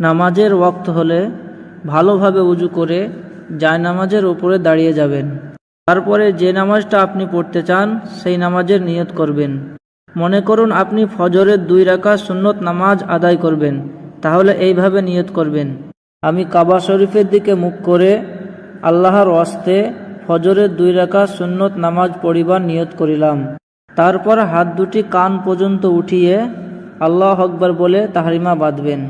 নামাজের ওয়াক্ত হলে ভালোভাবে উজু করে যায় নামাজের উপরে দাঁড়িয়ে যাবেন। তারপরে যে নামাজটা আপনি পড়তে চান, সেই নামাজের নিয়ত করবেন। মনে করুন আপনি ফজরের দুই রাকাত সুন্নত নামাজ আদায় করবেন, তাহলে এইভাবে নিয়ত করবেন। আমি কাবা শরীফের দিকে মুখ করে আল্লাহর ওয়াস্তে ফজরের দুই রাকাত সুন্নত নামাজ পড়িবার নিয়ত করিলাম। তারপর হাত দুটি কান পর্যন্ত উঠিয়ে আল্লাহ আকবর বলে তাহারিমা বাঁধবেন।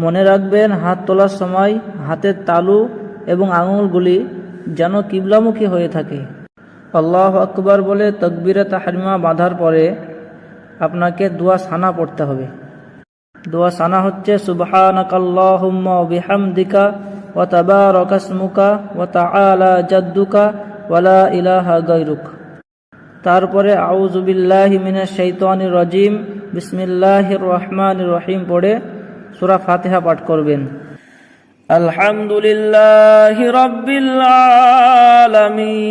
মনে রাখবেন, হাত তোলার সময় হাতের তালু এবং আঙুলগুলি যেন কিবলামুখী হয়ে থাকে। আল্লাহ আকবর বলে তকবিরে তাহারিমা বাঁধার পরে আপনাকে দোয়া সানা পড়তে হবে। দোয়া সানা হচ্ছে, সুবহানাকাল্লাহুম্মা ওয়া বিহামদিকা ওয়া তাবারাকা ইসমুকা ওয়া তাআলা জাদ্দুকা ওয়া লা ইলাহা গায়রুক। তারপরে আউযু মিনা মিনাশ শাইতানির রাজিম, বিসমিল্লাহির রহমানির রহিম পড়ে সূরা ফাতিহা পাঠ করবেন আলহামদুলিল্লাহি রাব্বিল আলামিন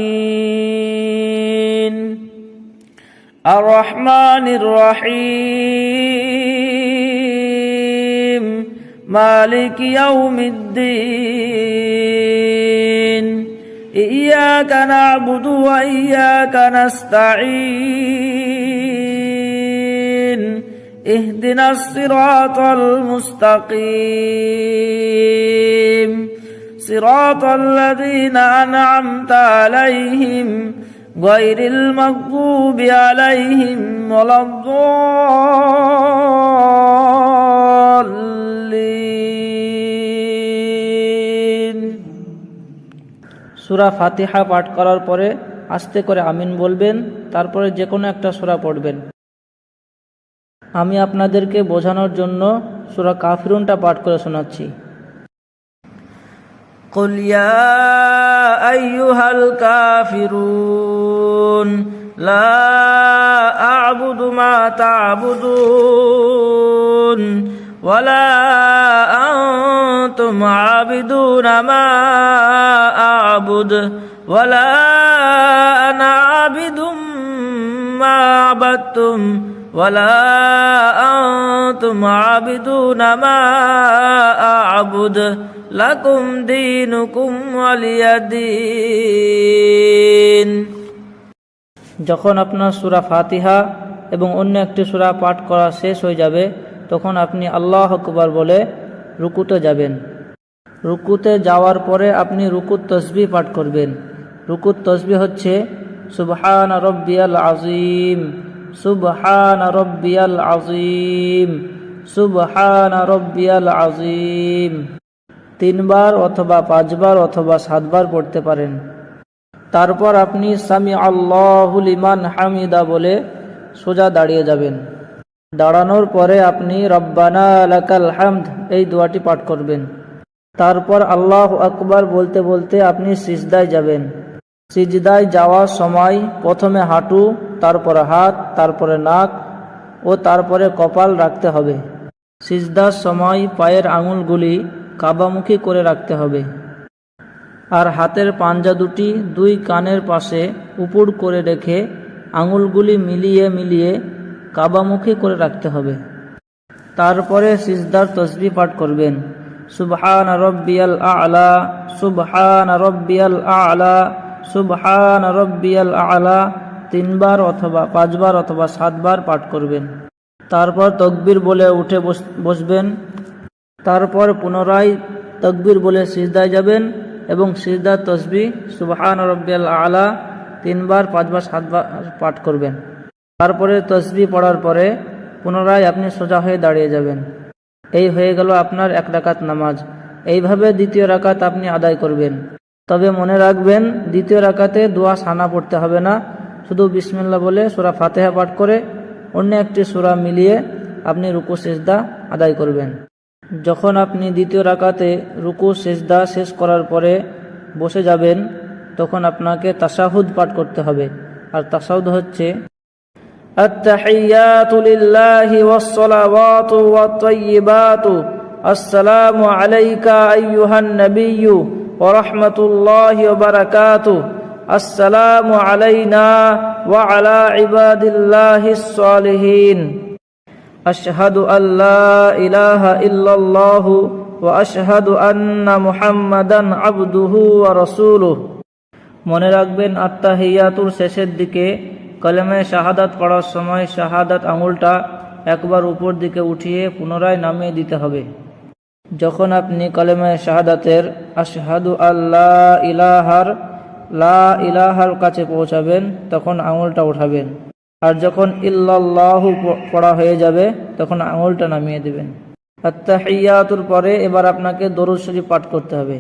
আর রহমানির রহিম মালিক ইয়াউমিদ্দিন إياك نعبد وإياك نستعين اهدنا الصراط المستقيم صراط الذين أنعمت عليهم غير المغضوب عليهم ولا الضالين সুরা ফাতিহা পাঠ করার পরে আস্তে করে আমিন বলবেন তারপরে যে কোনো একটা সুরা পড়বেন আমি আপনাদেরকে বোঝানোর জন্য সুরা কাফিরুনটা পাঠ করে শোনাচ্ছি قل يا أيها الكافرون لا أعبد ما تعبدون ولا أنتم عابدون ما أعبد ولا أنا عابد ما عبدتم ولا أنتم عابدون ما أعبد لكم دينكم ولي دين যখন আপনার সুরা ফাতিহা এবং অন্য একটি সুরা পাঠ করা শেষ হয়ে যাবে তখন আপনি আল্লাহ আকবার বলে রুকুতে যাবেন রুকুতে যাওয়ার পরে আপনি রুকুত তসবি পাঠ করবেন রুকুত তসবি হচ্ছে সুবহান রব্বিয়াল আজিম সুবহান রব্বিয়াল আজিম সুবহান রব্বিয়াল আজিম তিনবার অথবা পাঁচবার অথবা সাতবার পড়তে পারেন। তারপর আপনি সামি আল্লাহুল ইমান হামিদা বলে সোজা দাঁড়িয়ে যাবেন। দাঁড়ানোর পরে আপনি রব্বানা লাকাল হামদ এই দোয়াটি পাঠ করবেন। তারপর আল্লাহ আকবার বলতে বলতে আপনি সিজদায় যাবেন। সিজদায় যাওয়ার সময় প্রথমে হাঁটু, তারপরে হাত, তারপরে নাক ও তারপরে কপাল রাখতে হবে। সিজদার সময় পায়ের আঙুলগুলি কাবামুখী করে রাখতে হবে। আর হাতের পাঞ্জা দুটি দুই কানের পাশে উপুড় করে রেখে আঙুলগুলি মিলিয়ে মিলিয়ে কাবামুখী করে রাখতে হবে। তারপরে সিজদার তসবি পাঠ করবেন। সুবহান রব্বিয়াল আলা, সুবহান রব্বিয়াল আলা সুবহান রব্বিয়াল আলা তিনবার অথবা পাঁচবার অথবা সাতবার পাঠ করবেন। তারপর তকবির বলে উঠে বসবেন। তারপর পুনরায় তকবির বলে সিজদায় যাবেন এবং সিজদার তসবি সুবহান রব্বিয়াল আলা তিনবার, পাঁচবার, সাতবার পাঠ করবেন। তারপরে তসবি পড়ার পরে পুনরায় আপনি সোজা হয়ে দাঁড়িয়ে যাবেন। এই হয়ে গেল আপনার এক রাকাত নামাজ। এইভাবে দ্বিতীয় রাকাত আপনি আদায় করবেন। তবে মনে রাখবেন দ্বিতীয় রাকাতে দোয়া সানা পড়তে হবে না শুধু বিসমিল্লা বলে সুরা ফাতেহা পাঠ করে অন্য একটি সুরা মিলিয়ে আপনি রুকু সেজদা আদায় করবেন যখন আপনি দ্বিতীয় রাকাতে রুকু সেজদা শেষ করার পরে বসে যাবেন তখন আপনাকে তাসাহুদ পাঠ করতে হবে আর তাসাহুদ হচ্ছে التحيات لله والصلوات والطيبات السلام عليك أيها النبي ورحمة الله وبركاته السلام علينا وعلى عباد الله الصالحين أشهد أن لا إله إلا الله وأشهد أن محمدا عبده ورسوله মনে রাখবেন আত্মাহিয়াতুর শেষের দিকে কলেমায় শাহাদাত পড়ার সময় শাহাদাত আঙুলটা একবার উপর দিকে উঠিয়ে পুনরায় নামিয়ে দিতে হবে যখন আপনি কলেমায় শাহাদাতের আশহাদু আল্লাহ ইলাহার, লা ইলাহার কাছে পৌঁছাবেন, তখন আঙুলটা উঠাবেন। আর যখন ইল্লাল্লাহু পড়া হয়ে যাবে, তখন আঙুলটা নামিয়ে দেবেন। আত্মাহিয়াতুর পরে এবার আপনাকে দরুদ শরীফ পাঠ করতে হবে।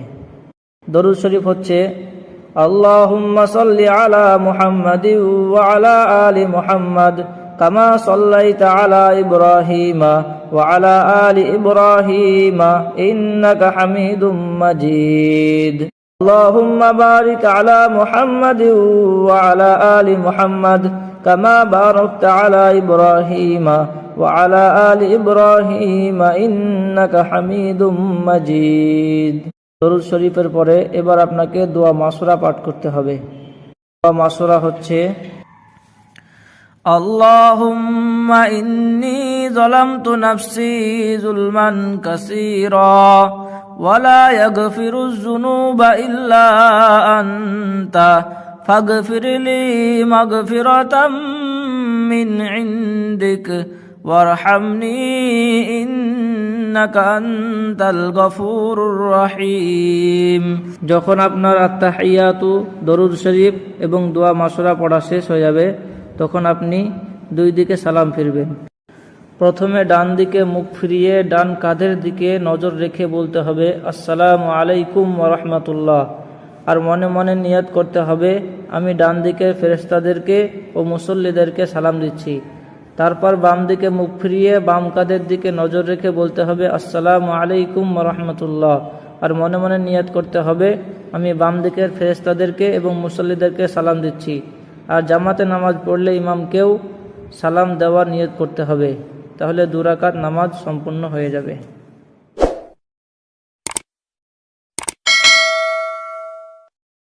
দরুদ শরীফ হচ্ছে সাল্লি আলা মুহাম্মাদি আলা আলি মুহাম্মাদ। কামা সাল্লাইতা আলা ইব্রাহিমা ওয়া আলা আলি ইব্রাহিমা ইন্নাকা হামিদুম মাজিদ اللهم بارك على محمد وعلى آل محمد كما باركت على إبراهيم وعلى آل إبراهيم إنك حميد مجيد দরুদ শরীফের পরে এবার আপনাকে দোয়া মাসুরা পাঠ করতে হবে দোয়া মাসুরা হচ্ছে اللهم إني ظلمت نفسي ظلما كثيرا ولا يغفر الذنوب إلا أنت فاغفر لي مغفرة من عندك وارحمني إنك أنت الغفور الرحيم যখন আপনার আত্মাহিয়াতু দরুদ শরীফ এবং দোয়া মাসুরা পড়া শেষ হয়ে যাবে তখন আপনি দুই দিকে সালাম ফিরবেন। প্রথমে ডান দিকে মুখ ফিরিয়ে ডান কাঁধের দিকে নজর রেখে বলতে হবে, আসসালামু আলাইকুম রহমতুল্লাহ। আর মনে মনে নিয়াত করতে হবে, আমি ডান দিকে ফেরেস্তাদেরকে ও মুসল্লিদেরকে সালাম দিচ্ছি। তারপর বাম দিকে মুখ ফিরিয়ে বাম কাঁধের দিকে নজর রেখে বলতে হবে, আসসালামু আলাইকুম রহমতুল্লাহ। আর মনে মনে নিয়াত করতে হবে, আমি বাম দিকের ফেরেস্তাদেরকে এবং মুসল্লিদেরকে সালাম দিচ্ছি। আর জামাতে নামাজ পড়লে ইমামকেও সালাম দেওয়ার নিয়োগ করতে হবে, তাহলে দুরাকাত নামাজ সম্পূর্ণ হয়ে যাবে।